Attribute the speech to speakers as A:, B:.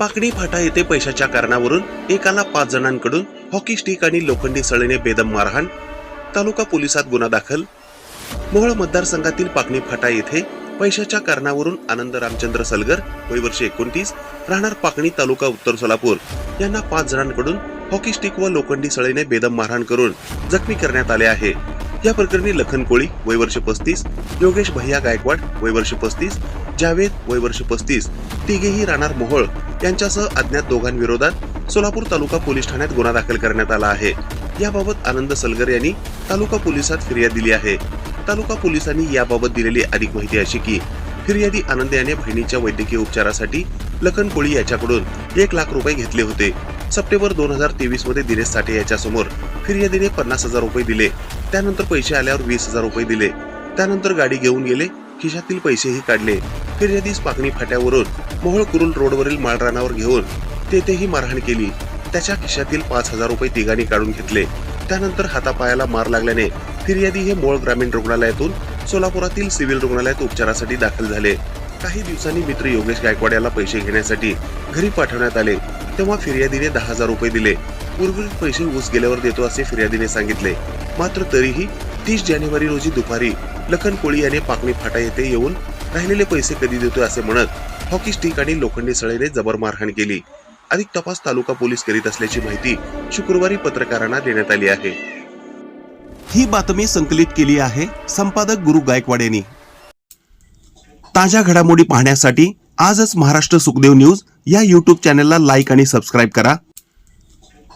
A: पाकडी फाटा येथे पैशाच्या कारणावरून एकाला पाच जणांकडून हॉकी स्टिक आणि लोखंडी सळीने बेदम मारहाण तालुका पोलिसात गुन्हा दाखल. मोहोळ मतदारसंघातील पाकणी फाटा येथे पैशाच्या कारणावरून आनंद रामचंद्र सलगर वय वर्ष एकोणतीस राहणार पाकणी तालुका उत्तर सोलापूर. यांना पाच जणांकडून हॉकी स्टिक व लोखंडी सळीने बेदम मारहाण करून जखमी करण्यात आले आहे. या प्रकरणी लखन कोळी वय वर्ष पस्तीस योगेश भैया गायकवाड वय वर्ष पस्तीस जावेद वय वर्ष पस्तीस तिघेही राहणार मोहोळ यांच्यासह अज्ञात दोघांविरोधात सोलापूर तालुका पोलीस ठाण्यात गुन्हा दाखल करण्यात आला आहे. याबाबत आनंद सलगर यांनी तालुका पोलिसात फिर्याद दिली आहे. तालुका पोलिसांनी याबाबत दिलेली अधिक माहिती अशी की फिर्यादी आनंद याने बहिणीच्या वैद्यकीय उपचारासाठी लखन कोळी याच्याकडून एक लाख रुपये घेतले होते. सप्टेंबर दोन हजार तेवीसमध्ये दिनेश साठे याच्या समोर फिर्यादीने पन्नास हजार रुपये दिले. त्यानंतर पैसे आल्यावर वीस हजार रुपये दिले. त्यानंतर गाडी घेऊन गेले खिशातील पैसेही काढले. फिर्यादीस पाकणी फाट्यावरून मोहोळ कुरुल रोडवरील माळरानावर घेऊन तेथेही मारहाण केली. त्याच्या खिशातील पाच हजार रुपये तिघांनी काढून घेतले. त्यानंतर हातापायाला मार लागल्याने फिर्यादी हे मोळ ग्रामीण रुग्णालयातून सोलापुरातील सिव्हिल रुग्णालयात उपचारासाठी दाखल झाले. काही दिवसांनी मित्र योगेश गायकवाड याला पैसे घेण्यासाठी घरी पाठवण्यात आले. तेव्हा फिर्यादीने दहा हजार रुपये दिले. उर्वरित पैसे ऊस गेल्यावर देतो असे फिर्यादीने सांगितले. मात्र तरीही तीस जानेवारी रोजी दुपारी लखन कोळी याने पाकणी फाटा येथे येऊन राहिलेले पैसे कधी देतोय असे म्हणत हॉकी स्टिक आणि लोखंडी सळेने जबर मारहाण केली. अधिक तपास तालुका पोलीस करीत असल्याची माहिती शुक्रवारी पत्रकारांना देण्यात आली आहे. ही बातमी संकलित केली आहे संपादक गुरु गायकवाड यांनी. ताज्या घडामोडी पाहण्यासाठी आजच महाराष्ट्र सुखदेव न्यूज या युट्यूब चॅनलला लाईक आणि सबस्क्राईब करा.